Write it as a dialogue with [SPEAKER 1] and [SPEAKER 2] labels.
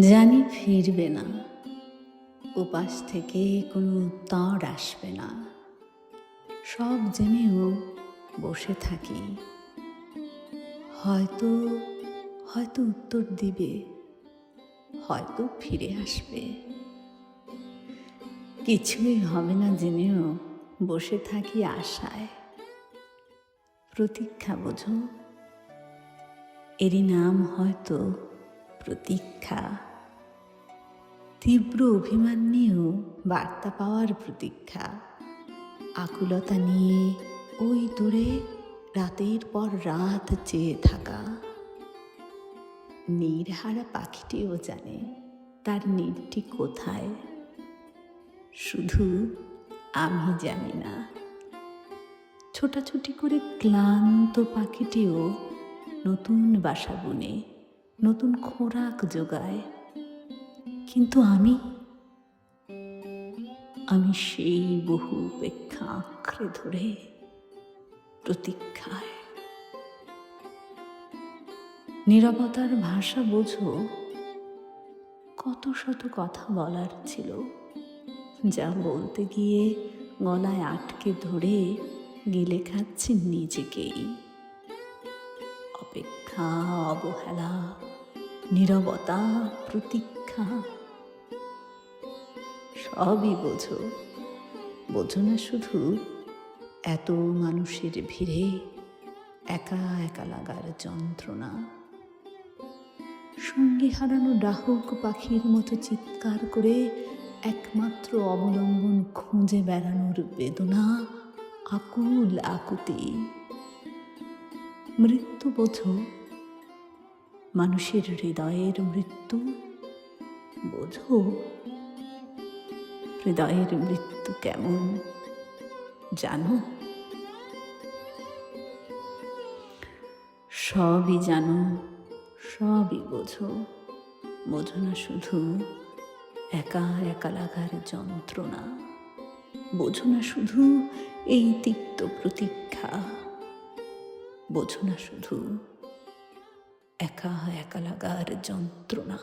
[SPEAKER 1] জানি ফিরবে না। উপাস থেকে কোনো উত্তর আসবে না। সব জেনেও বসে থাকি। হয়তো হয়তো উত্তর দিবে, হয়তো ফিরে আসবে। কিছুই হবে না জেনেও বসে থাকি আশায়। প্রতীক্ষা বোঝো। এরই নাম হয়তো প্রতীক্ষা। তীব্র অভিমান নিয়েও বার্তা পাওয়ার প্রতীক্ষা। আকুলতা নিয়ে ওই দূরে রাতের পর রাত চেয়ে থাকা। নীরহারা পাখিটিও জানে তার নীরটি কোথায়। শুধু আমি জানি না। ছোটাছুটি করে ক্লান্ত পাখিটিও নতুন বাসা বুনে, নতুন খোরাক যোগায় কিন্তু আমি আমি সেই বহু উপেক্ষা আঁকড়ে ধরে প্রতীক্ষায়। নিরবতার ভাষা বোঝো, কত শত কথা বলার ছিল, যা বলতে গিয়ে গলায় আটকে ধরে গেলে খাচ্ছি নিজেকেই। অপেক্ষা অবহেলা, নীরবতা, প্রতীক্ষা। সবই বোঝো। বোঝো না শুধু এত মানুষের ভিড়ে একা একা লাগার যন্ত্রণা। সঙ্গী হারানো ডাহুক পাখির মতো চিৎকার করে একমাত্র অবলম্বন খুঁজে বেড়ানোর বেদনা আকুল আকুতি। মৃত্যু বোঝো মানুষের হৃদয়ের মৃত্যু? বোঝো, হৃদয়ের মৃত্যু কেমন জানো? সবই জানো, সবই বোঝো। বোঝো না শুধু একা একা লাগার যন্ত্রণা। বোঝো না শুধু এই তিক্ত প্রতীক্ষা। বোঝো না শুধু একা একা লাগার যন্ত্রণা